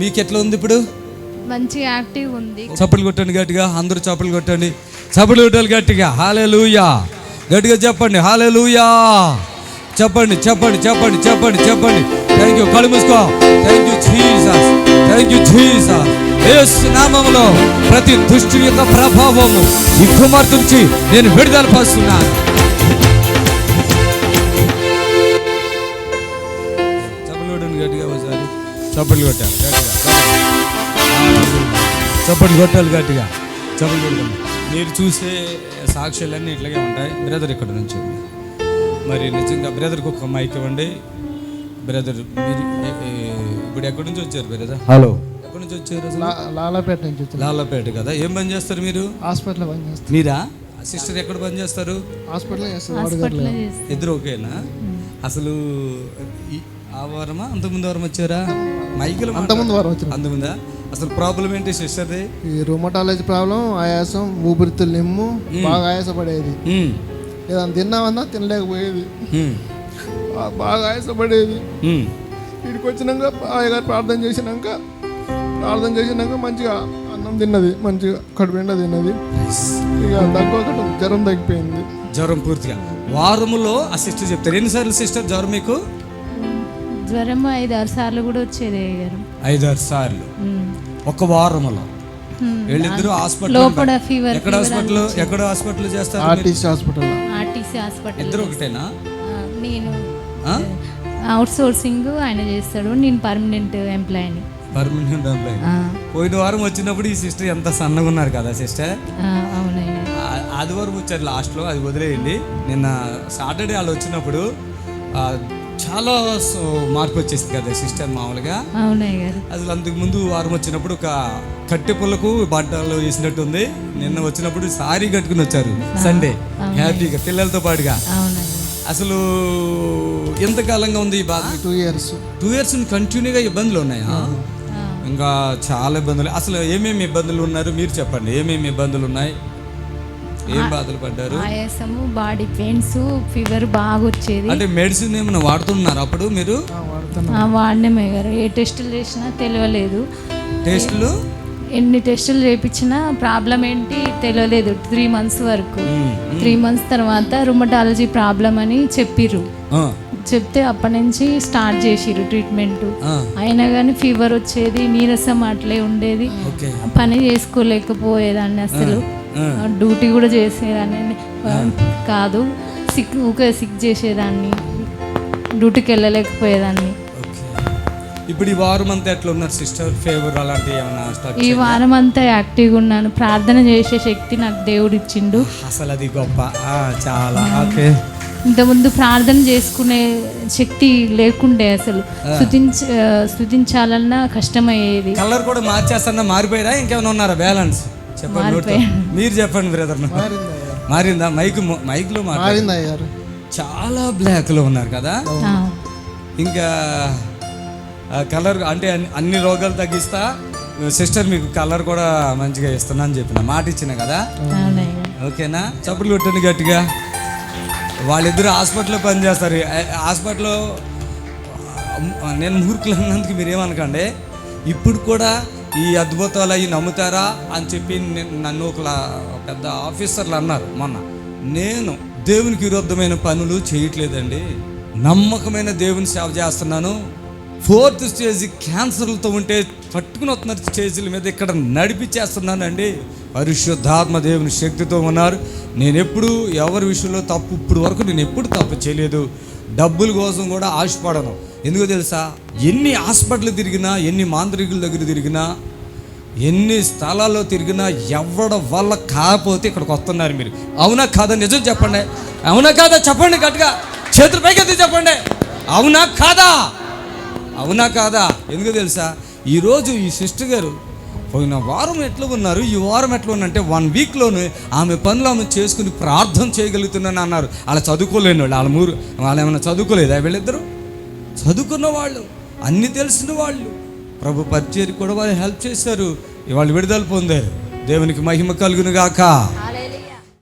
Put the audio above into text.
మీకు ఎట్లా ఉంది ఇప్పుడు? మంచిగా యాక్టివ్ ఉంది. చప్పట్లు కొట్టండి గట్టిగా అందరూ చప్పట్లు కొట్టండి. చప్పట్లు కొట్టాలి గట్టిగా హాలే గట్టిగా చెప్పండి హాలే చెప్పండి చెప్పండి చెప్పండి చెప్పండి చెప్పండి. థ్యాంక్ యూ కళ్ళు మూసుకో. Thank you Jesus thank you Jesus యేసు నామములో ప్రతి దుష్టు యొక్క ప్రభావము ఈ కుమార్తె నుంచి నేను విడుదల పరుస్తున్నాను. చప్పట్లు కొట్టండి గట్టిగా ఒకసారి. చప్పట్లు కొట్టాలి గట్టిగా. చప్పట్లు కొట్టాలి గట్టిగా. చప్పట్లు కొట్టాలి మీరు చూసే సాక్ష్యాలన్నీ ఇట్లాగే ఉంటాయి. బ్రదర్ ఇక్కడ నుంచి. మరి నిజంగా బ్రదర్కి ఒక మైక్ ఇవ్వండి. బ్రదర్ మీరు ఇప్పుడు ఎక్కడి నుంచి వచ్చారు బ్రదర్? హలో. ఎక్కడి నుంచి వచ్చారు లాలాపేట నుంచి లాలపేట కదా. ఏం పని చేస్తారు మీరు? హాస్పిటల్ పని చేస్తాను మీరా? సిస్టర్ ఎక్కడ పని చేస్తారు? హాస్పిటల్ ఇద్దరు ఓకేనా అసలు ఆ వారమా? అంతకుముందు వారం వచ్చారా? మైకిల్ అంతకుముందు వారం వచ్చిన. అంతకుముందా? అసలు ప్రాబ్లం ఏంటి సిస్టర్ది? ఈ రుమటాలజీ ప్రాబ్లం ఆయాసం ఊపిరితిత్తులు నిమ్ము బాగా ఆయాసపడేది. ఏదైనా తిన్నామన్నా తినలేకపోయేది. బాగా ఆయాసపడేది. వీడికి వచ్చినాక గారు ప్రార్థన చేసినాక ప్రార్థన చేసినాక మంచిగా అన్నం తిన్నది మంచిగా కడుపు నిండా తిన్నది. ఇక ఒకటి జ్వరం తగ్గిపోయింది. జ్వరం పూర్తిగా. వారములో ఆ సిస్టర్ చెప్తారు. ఎన్నిసార్లు సిస్టర్ జ్వరం మీకు? జ్వరం ఐదు ఆరు సార్లు కూడా వచ్చేది గారు. ఐదారు సార్లు. ఒక వారములో. వీళ్ళిద్దరూ హాస్పిటల్ లోపల ఫీవర్ ఎక్కడ హాస్పిటల్? ఎక్కడ హాస్పిటల్ చేస్తారు? RTC hospital. RTC hospital. ఇద్దరు ఒకటేనా? నేను? అవుట్ సోర్సింగ్ ఆయన చేస్తాడు. నేను పర్మనెంట్ ఎంప్లాయీని. Permanent employee. పోయిన వారం వచ్చినప్పుడు ఈ సిస్టర్ ఎంత సన్నగా ఉన్నారు కదా సిస్టర్? అవునయ్య. ఆ- ఆదివారం వచ్చారు లాస్ట్లో అది వదిలేయండి. నిన్న సాటర్డే వాళ్ళు వచ్చినప్పుడు చాలా సో- మార్పు వచ్చేసింది కదా సిస్టర్ మామూలుగా. అవునయ్య గారు. అసలు అంతకు ముందు వారం వచ్చినప్పుడు ఒక కట్టె పుల్లకు బట్టలు వేసినట్టుంది నిన్న వచ్చినప్పుడు సారీ కట్టుకుని వచ్చారు. సండే హ్యాపీగా పిల్లలతో పాటుగా. అసలు ఎంతకాలంగా ఉంది ఈ బాధ? టూ ఇయర్స్ టూ ఇయర్స్ కంటిన్యూగా ఇబ్బందులు ఉన్నాయా? ఇంకా చాలా ఇబ్బందులు. అసలు ఏమేమి ఇబ్బందులు ఉన్నారు? మీరు చెప్పండి. ఏమేమి ఇబ్బందులు ఉన్నాయి? ఏం బాధలు పడ్డారు? ఆయాసము బాడీ పెయిన్స్ ఫీవర్ బాగా వచ్చేది అంటే మెడిసిన్ ఏమైనా వాడుతున్నారు అప్పుడు మీరు? వాడినామే గారు. ఏ టెస్టులు చేసినా తెలియలేదు. టేస్ట్లు? ఎన్ని టెస్టులు చేయించినా ప్రాబ్లం ఏంటి తెలియలేదు. త్రీ మంత్స్ వరకు. త్రీ మంత్స్ తర్వాత రుమటాలజీ ప్రాబ్లం అని చెప్పిర్రు. ఆ, చెప్తే అప్పటి నుంచి స్టార్ట్ చేసిర్రు ట్రీట్మెంట్ అయినా కానీ ఫీవర్ వచ్చేది నీరసం అట్లే ఉండేది. పని చేసుకోలేకపోయేదాన్ని అసలు. డ్యూటీ కూడా చేసేదాన్ని. కాదు సిక్ ఊకే సిక్ చేసేదాన్ని. డ్యూటీకి వెళ్ళలేకపోయేదాన్ని. ఇప్పుడు ఈ వారం అంతా ఎట్లా ఉన్నారు సిస్టర్? ఫేవర్ అలాంటివి ఏమైనా ఈ వారం అంతా యాక్టివ్గా ఉన్నాను. ప్రార్థన చేసే శక్తి నాకు దేవుడు ఇచ్చిండు. అసలు అది గొప్ప. చాలా. ఓకే. ఇంతకుముందు ప్రార్థన చేసుకునే శక్తి లేకుండే అసలు. స్థుతించ స్థుతించాలన్నా కష్టమయ్యేది. కలర్ కూడా మార్చేస్తున్నా మారిపోయారా ఇంకేమైనా ఉన్నారా? బ్యాలెన్స్? చెప్పండి. మీరు చెప్పండి బ్రదర్ మారిందా? మైక్ మైక్లో మారింది చాలా బ్లాక్లో ఉన్నారు కదా? ఇంకా కలర్ అంటే అన్ని- అన్ని రోగాలు తగ్గిస్తా సిస్టర్ మీకు కలర్ కూడా మంచిగా ఇస్తున్నా అని చెప్పిన మాట ఇచ్చిన కదా? ఓకేనా? చప్పులు కొట్టండి గట్టిగా. వాళ్ళిద్దరు హాస్పిటల్లో పనిచేస్తారు. హాస్పిటల్లో నేను మూర్ఖులు అన్నందుకు మీరు ఏమనకండి ఇప్పుడు కూడా ఈ అద్భుతాలు అవి నమ్ముతారా అని చెప్పి నేను- నన్ను ఒక పెద్ద ఆఫీసర్లు అన్నారు మొన్న. నేను దేవునికి విరుద్ధమైన పనులు చేయట్లేదండి. నమ్మకమైన దేవుని సేవ చేస్తున్నాను. ఫోర్త్ స్టేజ్ క్యాన్సర్లతో ఉంటే పట్టుకుని వస్తున్న స్టేజీల మీద ఇక్కడ నడిపించేస్తున్నానండి పరిశుద్ధాత్మ దేవుని శక్తితో ఉన్నారు. నేను ఎప్పుడు ఎవరి విషయంలో తప్పు ఇప్పుడు వరకు నేను ఎప్పుడు తప్పు చేయలేదు. డబ్బుల కోసం కూడా ఆశపడను. ఎందుకో తెలుసా? ఎన్ని హాస్పిటల్ తిరిగినా ఎన్ని మాంత్రికుల దగ్గర తిరిగినా ఎన్ని స్థలాల్లో తిరిగినా ఎవడ వల్ల కాకపోతే ఇక్కడికి వస్తున్నారు మీరు. అవునా కాదా? నిజం చెప్పండి. అవునా కాదా? చెప్పండి గట్టిగా. చేతుల పైకి చెప్పండి. అవునా కాదా? అవునా కాదా? ఎందుకు తెలుసా? ఈరోజు ఈ సిస్టర్ గారు పోయిన వారం ఎట్లా ఉన్నారు? ఈ వారం ఎట్లా ఉన్నంటే వన్ వీక్లోనే ఆమె పనులు ఆమె చేసుకుని ప్రార్థన చేయగలుగుతున్నాను అన్నారు. అలా చదువుకోలేని వాళ్ళు వాళ్ళ మూరు వాళ్ళు ఏమైనా చదువుకోలేదా వీళ్ళిద్దరు? చదువుకున్న వాళ్ళు అన్నీ తెలిసిన వాళ్ళు. ప్రభు పరిచయం కూడా వాళ్ళు హెల్ప్ చేశారు. ఇవాళ విడుదల పొందారు. దేవునికి మహిమ కలుగును గాక